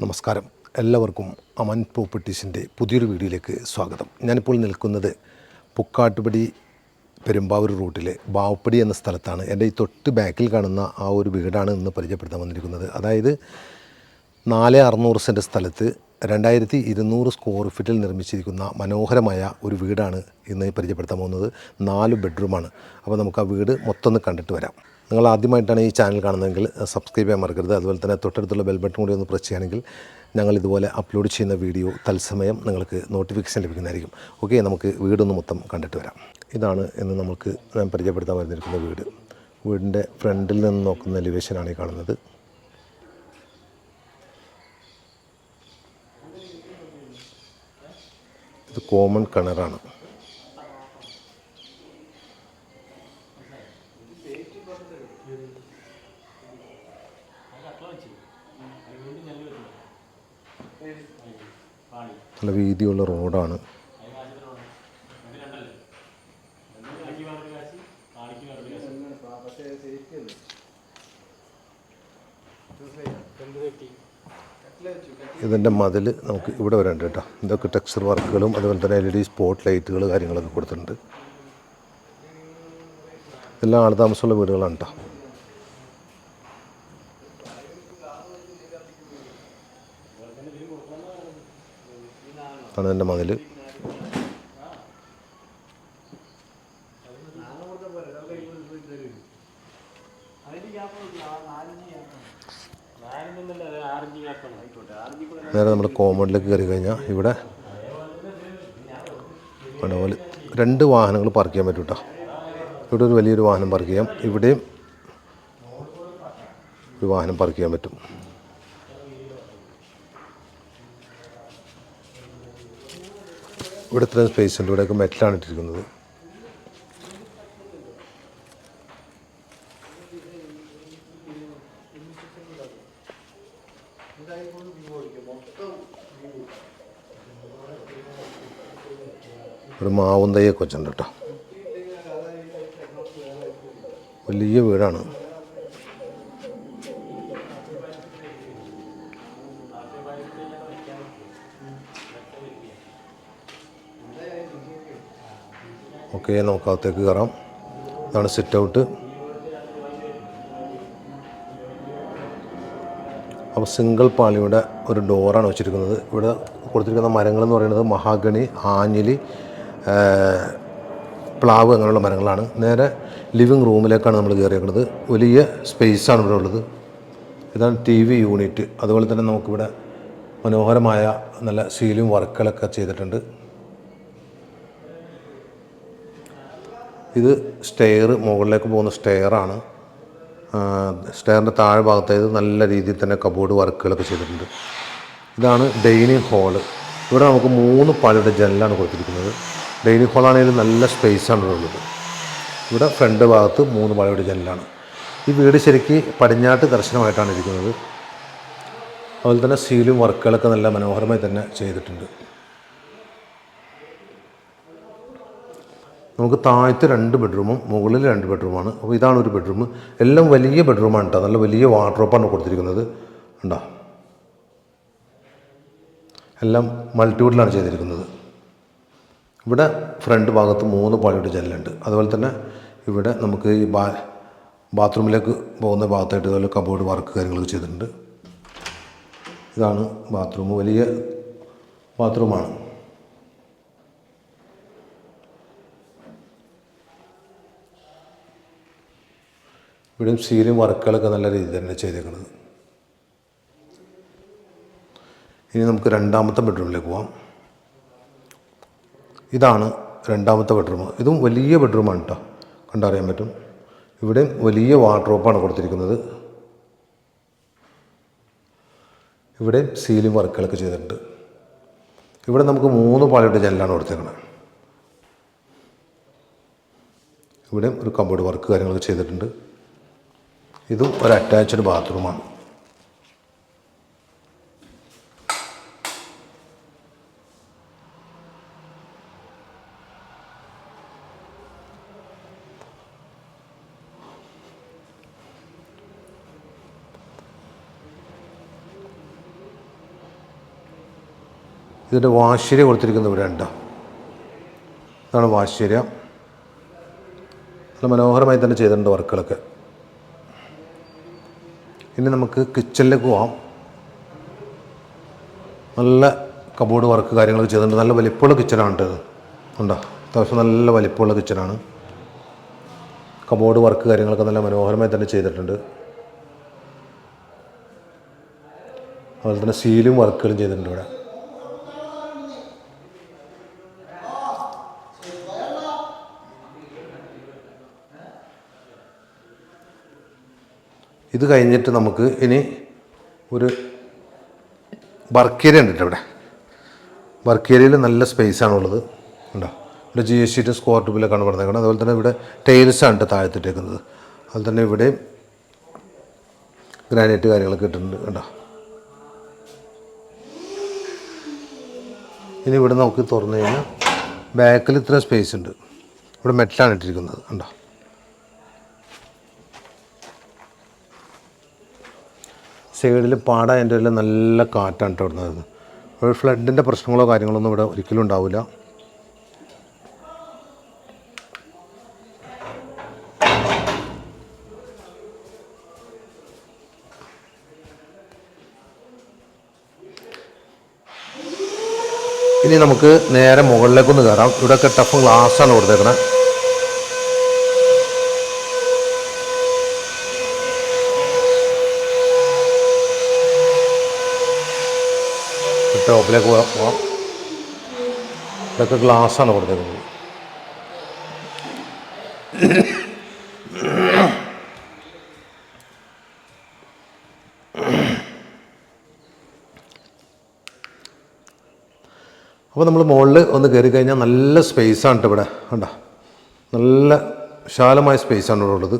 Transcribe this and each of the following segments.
നമസ്കാരം. എല്ലാവർക്കും അമൻ പ്രോപ്പർട്ടീസിന്റെ പുതിയൊരു വീഡിയോയിലേക്ക് സ്വാഗതം. ഞാനിപ്പോൾ നിൽക്കുന്നത് പുക്കാട്ടുപടി പെരുമ്പാവൂർ റൂട്ടിലെ ബാവപ്പടി എന്ന സ്ഥലത്താണ്. എന്റെ ഈ തൊട്ട് ബാക്കിൽ കാണുന്ന ആ ഒരു വീടാണ് ഇന്ന് പരിചയപ്പെടുത്താൻ വന്നിരിക്കുന്നത്. അതായത് നാല് അറുന്നൂറ് സെന്റ് സ്ഥലത്ത് രണ്ടായിരത്തി ഇരുന്നൂറ് സ്ക്വയർ ഫീറ്റിൽ നിർമ്മിച്ചിരിക്കുന്ന മനോഹരമായ ഒരു വീടാണ് ഇന്ന് പരിചയപ്പെടുത്താൻ പോകുന്നത്. നാല് ബെഡ്റൂമാണ്. അപ്പോൾ നമുക്ക് ആ വീട് മൊത്തം ഒന്ന് കണ്ടിട്ട് വരാം. നിങ്ങൾ ആദ്യമായിട്ടാണ് ഈ ചാനൽ കാണുന്നതെങ്കിൽ സബ്സ്ക്രൈബ് ചെയ്യാൻ മറക്കരുത്. അതുപോലെ തന്നെ തൊട്ടടുത്തുള്ള ബെൽ ബട്ടൺ കൂടി ഒന്ന് പ്രസ് ചെയ്യുകയാണെങ്കിൽ ഞങ്ങൾ ഇതുപോലെ അപ്ലോഡ് ചെയ്യുന്ന വീഡിയോ തത്സമയം നിങ്ങൾക്ക് നോട്ടിഫിക്കേഷൻ ലഭിക്കുന്നതായിരിക്കും. ഓക്കെ നമുക്ക് വീടൊന്ന് മൊത്തം കണ്ടിട്ട് വരാം. ഇതാണ് ഇന്ന് നമുക്ക് ഞാൻ പരിചയപ്പെടുത്താൻ വരുന്നിരിക്കുന്ന വീട്. വീടിന്റെ ഫ്രണ്ടിൽ നിന്ന് നോക്കുന്ന എലിവേഷനാണ് ഈ കാണുന്നത്. ഇത് കോമൺ കിണറാണ്. നല്ല വീതിയുള്ള റോഡാണ്. ഇതിന്റെ മതിൽ നമുക്ക് ഇവിടെ വരാണ്ട് കേട്ടോ. ഇതൊക്കെ ടെക്സ്ചർ വർക്കുകളും അതുപോലെ തന്നെ എൽ ഇ ഡി സ്പോട്ട് ലൈറ്റുകൾ കാര്യങ്ങളൊക്കെ കൊടുത്തിട്ടുണ്ട്. എല്ലാം ആൾ താമസമുള്ള വീടുകളാണ് കേട്ടോ. ആണ് എന്റെ മതിൽ. നേരെ നമ്മൾ കോമ്പൗണ്ടിലേക്ക് കയറി കഴിഞ്ഞാൽ ഇവിടെ അതുപോലെ രണ്ട് വാഹനങ്ങൾ പാർക്ക് ചെയ്യാൻ പറ്റും കേട്ടോ ഇവിടെ ഒരു വലിയൊരു വാഹനം പാർക്ക് ചെയ്യാം. ഇവിടെയും ഒരു വാഹനം പാർക്ക് ചെയ്യാൻ പറ്റും. ഇവിടെ ഇത്രയും സ്പേസ് ഉണ്ട്. ഇവിടെയൊക്കെ മെറ്റലാണ് ഇട്ടിരിക്കുന്നത്. ഒരു മാവും വെച്ചിട്ടുണ്ട് കേട്ടോ. വലിയ വീടാണ്. ഓക്കെ നമുക്കകത്തേക്ക് കയറാം. ഇതാണ് സിറ്റ് ഔട്ട് അപ്പോൾ സിംഗിൾ പാളിയുടെ ഒരു ഡോറാണ് വെച്ചിരിക്കുന്നത്. ഇവിടെ കൊടുത്തിരിക്കുന്ന മരങ്ങൾ എന്ന് പറയുന്നത് മഹാഗണി ആഞ്ഞിലി പ്ലാവ് അങ്ങനെയുള്ള മരങ്ങളാണ്. നേരെ ലിവിങ് റൂമിലേക്കാണ് നമ്മൾ കയറിയേക്കുന്നത്. വലിയ സ്പേസാണ് ഇവിടെ ഉള്ളത്. ഇതാണ് ടി വി യൂണിറ്റ് അതുപോലെ തന്നെ നമുക്കിവിടെ മനോഹരമായ നല്ല സീലും വർക്കുകളൊക്കെ ചെയ്തിട്ടുണ്ട്. ഇത് സ്റ്റെയർ മുകളിലേക്ക് പോകുന്ന സ്റ്റെയറാണ് സ്റ്റെയറിന്റെ താഴെ ഭാഗത്തായത് നല്ല രീതിയിൽ തന്നെ കബോർഡ് വർക്കുകളൊക്കെ ചെയ്തിട്ടുണ്ട്. ഇതാണ് ഡൈനിങ് ഹാൾ ഇവിടെ നമുക്ക് മൂന്ന് പാളിയുടെ ജനലാണ് കൊടുത്തിരിക്കുന്നത്. ഡൈനിങ് ഹാളാണെങ്കിലും നല്ല സ്പേസാണ് ഉള്ളത്. ഇവിടെ ഫ്രണ്ട് ഭാഗത്ത് മൂന്ന് പാളിയുടെ ജനലാണ്. ഈ വീട് ശരിക്ക് പടിഞ്ഞാട്ട് ദർശനമായിട്ടാണ് ഇരിക്കുന്നത്. അതുപോലെ തന്നെ സീലും വർക്കുകളൊക്കെ നല്ല മനോഹരമായി തന്നെ ചെയ്തിട്ടുണ്ട്. നമുക്ക് താഴത്തെ രണ്ട് ബെഡ്റൂമും മുകളിൽ രണ്ട് ബെഡ്റൂമാണ്. അപ്പോൾ ഇതാണ് ഒരു ബെഡ്റൂം. എല്ലാം വലിയ ബെഡ്റൂമാണ് കേട്ടോ. നല്ല വലിയ വാർഡ്രോപ്പാണ് കൊടുത്തിരിക്കുന്നത്. ഉണ്ടോ എല്ലാം മൾട്ടിവുഡിലാണ് ചെയ്തിരിക്കുന്നത്. ഇവിടെ ഫ്രണ്ട് ഭാഗത്ത് മൂന്ന് പാളിയുടെ ജനലുണ്ട്. അതുപോലെ തന്നെ ഇവിടെ നമുക്ക് ഈ ബാ ബാത്റൂമിലേക്ക് പോകുന്ന ഭാഗത്തായിട്ട് ഇതുപോലെ കബോർഡ് വർക്ക് കാര്യങ്ങളൊക്കെ ചെയ്തിട്ടുണ്ട്. ഇതാണ് ബാത്റൂം. വലിയ ബാത്റൂമാണ്. ഇവിടെയും സീലും വർക്കുകളൊക്കെ നല്ല രീതിയിൽ തന്നെ ചെയ്തേക്കുന്നത് ഇനി നമുക്ക് രണ്ടാമത്തെ ബെഡ്റൂമിലേക്ക് പോവാം. ഇതാണ് രണ്ടാമത്തെ ബെഡ്റൂം. ഇതും വലിയ ബെഡ്റൂമാണ് കേട്ടോ കണ്ടറിയാൻ പറ്റും. ഇവിടെയും വലിയ വാർഡ്രോപ്പാണ് കൊടുത്തിരിക്കുന്നത്. ഇവിടെ സീലിംഗ് വർക്കുകളൊക്കെ ചെയ്തിട്ടുണ്ട്. ഇവിടെ നമുക്ക് മൂന്ന് പാളിയുടെ ജനലാണ് കൊടുത്തേക്കുന്നത് ഇവിടെ ഒരു കബോർഡ് വർക്ക് കാര്യങ്ങളൊക്കെ ചെയ്തിട്ടുണ്ട്. ഇതും ഒരു അറ്റാച്ച്ഡ് ബാത്റൂമാണ് ഇതിന്റെ വാശ്ശേരി കൊടുത്തിരിക്കുന്നത് ഇവിടെ ഉണ്ടോ ഇതാണ് വാശ്ചര്യം നല്ല മനോഹരമായി തന്നെ ചെയ്തിട്ടുണ്ട് വർക്കുകളൊക്കെ ഇനി നമുക്ക് കിച്ചണിലേക്ക് പോവാം. നല്ല കബോർഡ് വർക്ക് കാര്യങ്ങളൊക്കെ ചെയ്തിട്ടുണ്ട്. നല്ല വലിപ്പമുള്ള കിച്ചണാണ് കേട്ടോ. ഉണ്ടോ? അത്യാവശ്യം നല്ല വലിപ്പമുള്ള കിച്ചണാണ് കബോർഡ് വർക്ക് കാര്യങ്ങളൊക്കെ നല്ല മനോഹരമായി തന്നെ ചെയ്തിട്ടുണ്ട്. അതുപോലെ തന്നെ സീലും വർക്കുകളും ചെയ്തിട്ടുണ്ട് ഇവിടെ. ഇത് കഴിഞ്ഞിട്ട് നമുക്ക് ഇനി ഒരു വർക്ക് ഏരിയ ഉണ്ട് ഇവിടെ. വർക്ക് ഏരിയയിൽ നല്ല സ്പേസ് ആണുള്ളത് ഉണ്ടോ ഇവിടെ ജി എസ് ഷീറ്റ് സ്ക്വയർ ട്യൂബിലൊക്കെയാണ് പറഞ്ഞേക്കുന്നത് അതുപോലെ തന്നെ ഇവിടെ ടൈൽസ് ആണ് ട്ടോ താഴത്തിട്ടേക്കുന്നത്. അതുപോലെ തന്നെ ഇവിടെ ഗ്രാനൈറ്റ് കാര്യങ്ങളൊക്കെ ഇട്ടിട്ടുണ്ട്. കണ്ടോ? ഇനി ഇവിടെ നമുക്ക് തുറന്നു കഴിഞ്ഞാൽ ബാക്കിൽ ഇത്ര സ്പേസ് ഉണ്ട്. ഇവിടെ മെറ്റലാണ് ഇട്ടിരിക്കുന്നത്. കണ്ടോ? സൈഡിൽ പാട അതിന്റെ എല്ലാം നല്ല കാറ്റാണ് കേട്ടോ ഇവിടെ നിന്ന് ഒരു ഫ്ലഡിന്റെ പ്രശ്നങ്ങളോ കാര്യങ്ങളോ ഒന്നും ഇവിടെ ഒരിക്കലും ഉണ്ടാവില്ല. ഇനി നമുക്ക് നേരെ മുകളിലേക്കൊന്ന് കയറാം. ഇവിടെയൊക്കെ ടഫ് ഗ്ലാസ്സാണ് കൊടുത്തേക്കണത് ടോപ്പിലേക്ക് പോവാം ഇതൊക്കെ ഗ്ലാസ്സാണ് കൊടുത്തേക്കുന്നത് അപ്പോൾ നമ്മൾ മുകളിൽ ഒന്ന് കയറി കഴിഞ്ഞാൽ നല്ല സ്പേസാണ് ഇവിടെ. കണ്ട? നല്ല വിശാലമായ സ്പേസാണ് ഇവിടെ ഉള്ളത്.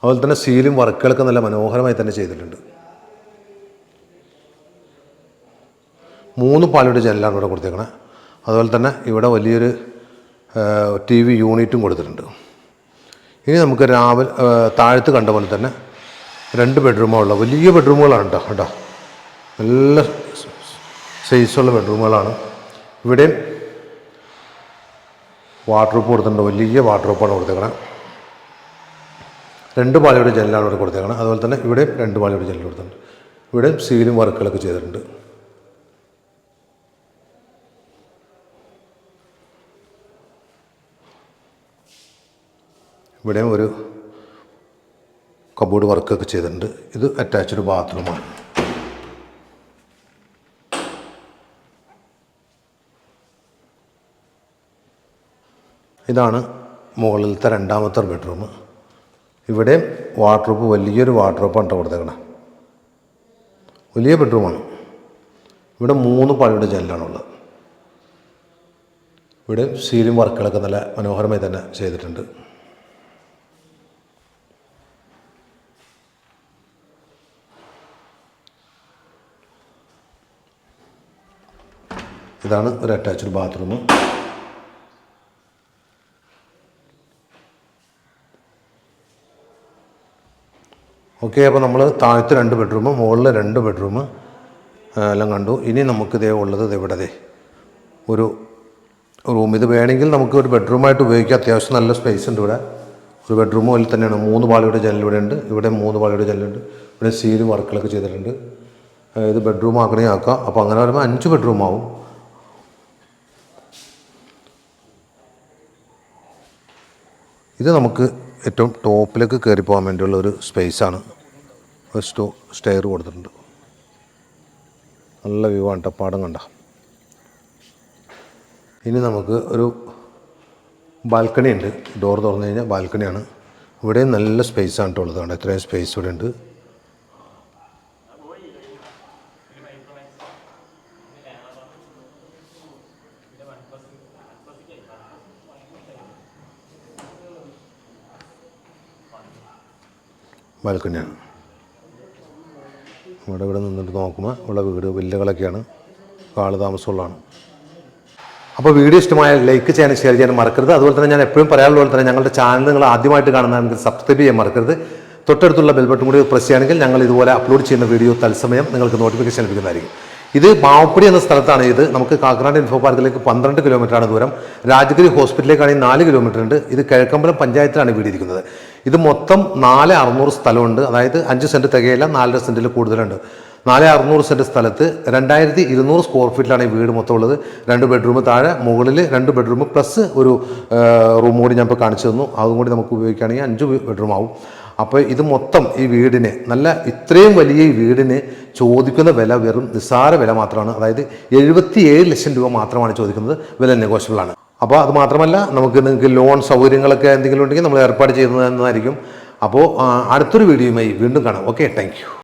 അതുപോലെ തന്നെ സീലും വർക്കുകളൊക്കെ നല്ല മനോഹരമായി തന്നെ ചെയ്തിട്ടുണ്ട്. മൂന്ന് പാലയുടെ ജനലാണ് ഇവിടെ കൊടുത്തേക്കണേ. അതുപോലെ തന്നെ ഇവിടെ വലിയൊരു ടി വി യൂണിറ്റും കൊടുത്തിട്ടുണ്ട്. ഇനി നമുക്ക് രാവിലെ താഴത്ത് കണ്ട പോലെ തന്നെ രണ്ട് ബെഡ്റൂമുള്ള വലിയ ബെഡ്റൂമുകളാണ് കേട്ടോ കേട്ടോ. നല്ല സൈസുള്ള ബെഡ്റൂമുകളാണ്. ഇവിടെയും വാർഡ്രോപ്പ് കൊടുത്തിട്ടുണ്ട്. വലിയ വാർഡ്രോപ്പാണ് കൊടുത്തേക്കണേ. രണ്ട് പാളിയുടെ ജനലാണ് ഇവിടെ കൊടുത്തേക്കണേ. അതുപോലെ തന്നെ ഇവിടെയും രണ്ട് പാളിയുടെ ജനൽ കൊടുത്തിട്ടുണ്ട്. ഇവിടെ സീലും വർക്കുകളൊക്കെ ചെയ്തിട്ടുണ്ട്. ഇവിടെയും ഒരു കബോർഡ് വർക്കൊക്കെ ചെയ്തിട്ടുണ്ട്. ഇത് അറ്റാച്ച്ഡ് ബാത്റൂമാണ് ഇതാണ് മുകളിലത്തെ രണ്ടാമത്തെ ബെഡ്റൂം ഇവിടെ വാർഡ്രോപ്പ് വലിയൊരു കേട്ടോ കൊടുത്തേക്കണേ. വലിയ ബെഡ്റൂമാണ് ഇവിടെ മൂന്ന് പഴയുടെ ജനലാണുള്ളത് ഇവിടെ സീലിംഗ് വർക്കുകളൊക്കെ നല്ല മനോഹരമായി തന്നെ ചെയ്തിട്ടുണ്ട്. ഇതാണ് ഒരു അറ്റാച്ച്ഡ് ബാത്റൂം ഓക്കെ അപ്പോൾ നമ്മൾ താഴത്തെ രണ്ട് ബെഡ്റൂം മുകളിൽ രണ്ട് ബെഡ്റൂം എല്ലാം കണ്ടു. ഇനി നമുക്ക് ഇതേ ഉള്ളത് ഇവിടെ ഒരു റൂം ഇത് വേണമെങ്കിൽ നമുക്ക് ഒരു ബെഡ്റൂമായിട്ട് ഉപയോഗിക്കാം. അത്യാവശ്യം നല്ല സ്പേസ് ഉണ്ട് ഇവിടെ. ഒരു ബെഡ്റൂം പോലെ തന്നെയാണ്. മൂന്ന് പാളിയുടെ ജനൽ ഇവിടെ ഉണ്ട്. ഇവിടെ മൂന്ന് പാളിയുടെ ജനലുണ്ട് ഇവിടെ സീൽ വർക്കുകളൊക്കെ ചെയ്തിട്ടുണ്ട്. ഇത് ബെഡ്റൂം ആക്കണേ ആക്കാം. അപ്പോൾ അങ്ങനെ വരുമ്പോൾ അഞ്ച് ബെഡ്റൂം ആവും. ഇത് നമുക്ക് ഏറ്റവും ടോപ്പിലേക്ക് കയറി പോകാൻ വേണ്ടിയുള്ള ഒരു സ്പേസാണ്. ഒരു സ്റ്റോ സ്റ്റെയർ കൊടുത്തിട്ടുണ്ട്. നല്ല വ്യൂ ആണ് പാടം കണ്ട. ഇനി നമുക്ക് ഒരു ബാൽക്കണി ഉണ്ട്. ഡോർ തുറന്നു കഴിഞ്ഞാൽ ബാൽക്കണിയാണ് ഇവിടെയും നല്ല സ്പേസാണ് കേട്ടോ ഉള്ളത്. കണ്ടോ? ഇത്രയും സ്പേസ് ഇവിടെ ഉണ്ട്. ബാൽക്കണിയാണ് നമ്മുടെ ഇവിടെ നിന്നിട്ട് നോക്കുമ്പോൾ ഉള്ള വീട് വില്ലകളൊക്കെയാണ് കാൾ താമസമുള്ളതാണ്. അപ്പോൾ വീഡിയോ ഇഷ്ടമായ ലൈക്ക് ചെയ്യാനും ഷെയർ ചെയ്യാനും മറക്കരുത്. അതുപോലെ തന്നെ ഞാൻ എപ്പോഴും പറയാനുള്ള പോലെ തന്നെ ഞങ്ങളുടെ ചാനൽ നിങ്ങൾ ആദ്യമായിട്ട് കാണുന്നതാണെങ്കിൽ സബ്സ്ക്രൈബ് ചെയ്യാൻ മറക്കരുത്. തൊട്ടടുത്തുള്ള ബെൽ ബട്ടൺ കൂടി പ്രസ് ചെയ്യുകയാണെങ്കിൽ ഞങ്ങൾ ഇതുപോലെ അപ്ലോഡ് ചെയ്യുന്ന വീഡിയോ തത്സമയം നിങ്ങൾക്ക് നോട്ടിഫിക്കേഷൻ ലഭിക്കുന്നതായിരിക്കും. ഇത് മാവപ്പുടി എന്ന സ്ഥലത്താണ് ഇത്. നമുക്ക് കാക്കനാട് ഇൻഫോ പാർക്കിലേക്ക് പന്ത്രണ്ട് കിലോമീറ്ററാണ് ദൂരം. രാജഗിരി ഹോസ്പിറ്റലിലേക്കാണെങ്കിൽ നാല് കിലോമീറ്റർ ഉണ്ട്. ഇത് കിഴക്കമ്പലം പഞ്ചായത്തിലാണ് വീട് ഇരിക്കുന്നത് ഇത് മൊത്തം നാല് അറുന്നൂറ് സ്ഥലമുണ്ട്. അതായത് അഞ്ച് സെന്റ് തികയില്ല നാലര സെന്റിൽ കൂടുതലുണ്ട്. നാല് അറുന്നൂറ് സെന്റ് സ്ഥലത്ത് രണ്ടായിരത്തി ഇരുന്നൂറ് സ്ക്വയർ ഫീറ്റിലാണ് ഈ വീട് മൊത്തം ഉള്ളത്. രണ്ട് ബെഡ്റൂം താഴെ മുകളിൽ രണ്ട് ബെഡ്റൂം പ്ലസ് ഒരു റൂം കൂടി ഞാൻ ഇപ്പോൾ കാണിച്ചു തന്നു. അതും കൂടി നമുക്ക് ഉപയോഗിക്കുകയാണെങ്കിൽ അഞ്ച് ബെഡ്റൂം ആവും. അപ്പോൾ ഇത് മൊത്തം ഈ വീടിന് നല്ല ഇത്രയും വലിയ ഈ വീടിന് ചോദിക്കുന്ന വില വെറും നിസ്സാര വില മാത്രമാണ്. അതായത് എഴുപത്തി ഏഴ് ലക്ഷം രൂപ മാത്രമാണ് ചോദിക്കുന്നത്. വില നെഗോഷ്യബിൾ ആണ്. അപ്പോൾ അത് മാത്രമല്ല നമുക്ക് നിങ്ങൾക്ക് ലോൺ സൗകര്യങ്ങളൊക്കെ എന്തെങ്കിലും ഉണ്ടെങ്കിൽ നമ്മൾ ഏർപ്പാട് ചെയ്യുന്നതെന്നായിരിക്കും അപ്പോൾ അടുത്തൊരു വീഡിയോയുമായി വീണ്ടും കാണാം. Okay thank